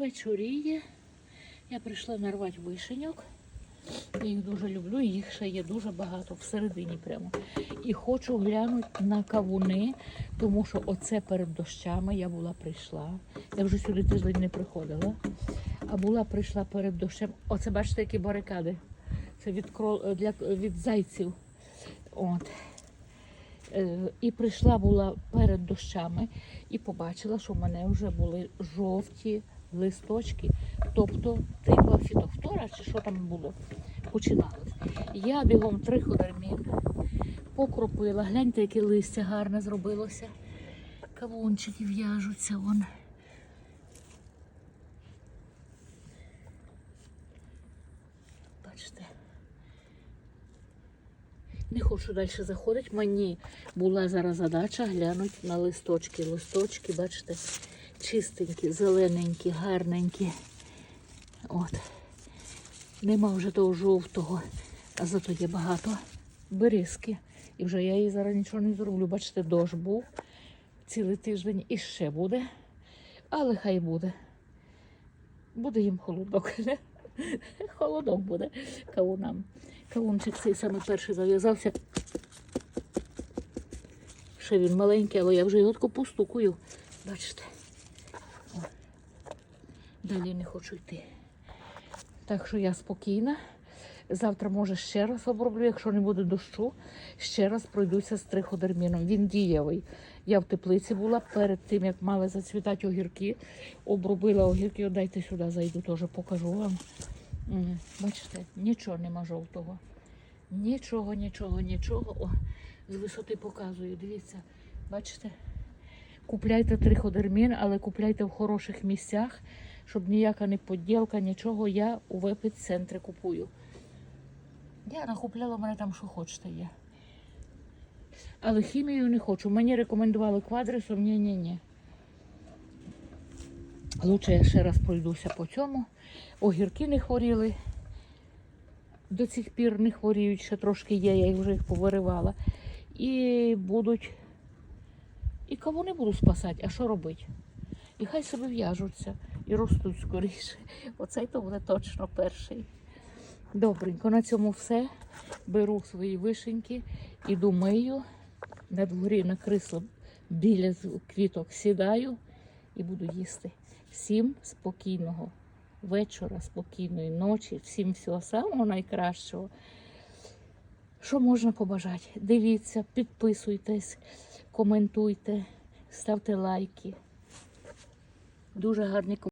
Вечоріє. Я прийшла нарвати вишеньок. Я їх дуже люблю, їх ще є дуже багато всередині прямо. І хочу глянути на кавуни, тому що оце перед дощами я була прийшла. Я вже сюди тиждень не приходила. А була прийшла перед дощем. Оце бачите, які барикади. Це від, крол... для... від зайців. От. Е, І прийшла була перед дощами і побачила, що в мене вже були жовті листочки, тобто типа фітофтора, чи що там було, починалось. Я бігом триходермін покропила. Гляньте, яке листя гарне зробилося. Кавунчики в'яжуться вон. Бачите. Не хочу далі заходити. Мені була зараз задача глянути на листочки. Листочки, бачите, чистенькі, зелененькі, гарненькі. От. Нема вже того жовтого, а зато є багато берізки. І вже я їй зараз нічого не зроблю. Бачите, дощ був цілий тиждень і ще буде. Але хай буде. Буде їм холодок. Холодок буде кавунам. Кавунчик цей саме перший зав'язався. Ще він маленький, але я вже його таку постукую. Бачите. О. Далі не хочу йти. Так що я спокійна. Завтра, може, ще раз оброблю, якщо не буде дощу, ще раз пройдуся з триходерміном. Він дієвий. Я в теплиці була перед тим, як мали зацвітати огірки. Обробила огірки, От дайте сюди зайду, теж покажу вам. Бачите, нічого нема жовтого. Нічого, нічого, нічого. О, з висоти показую. Дивіться, бачите? Купляйте триходермін, але купляйте в хороших місцях, щоб ніяка не поділка, нічого. Я у вепит-центрі купую. Я накупляла, в мене там що хочете є. Але хімію не хочу. Мені рекомендували квадрисом, ні-ні-ні. Лучше я ще раз пройдуся по цьому. Огірки не хворіли. До цих пір не хворіють, ще трошки є, я вже їх повиривала. І будуть. І кого не буду спасати, а що робити? І хай собі в'яжуться і ростуть скоріше. Оцей то буде точно перший. Добренько, на цьому все. Беру свої вишеньки, іду мию, на дворі на крісло біля квіток сідаю і буду їсти. Всім спокійного вечора, спокійної ночі, всім всього самого найкращого. Що можна побажати? Дивіться, підписуйтесь, коментуйте, ставте лайки. Дуже гарні коментарі.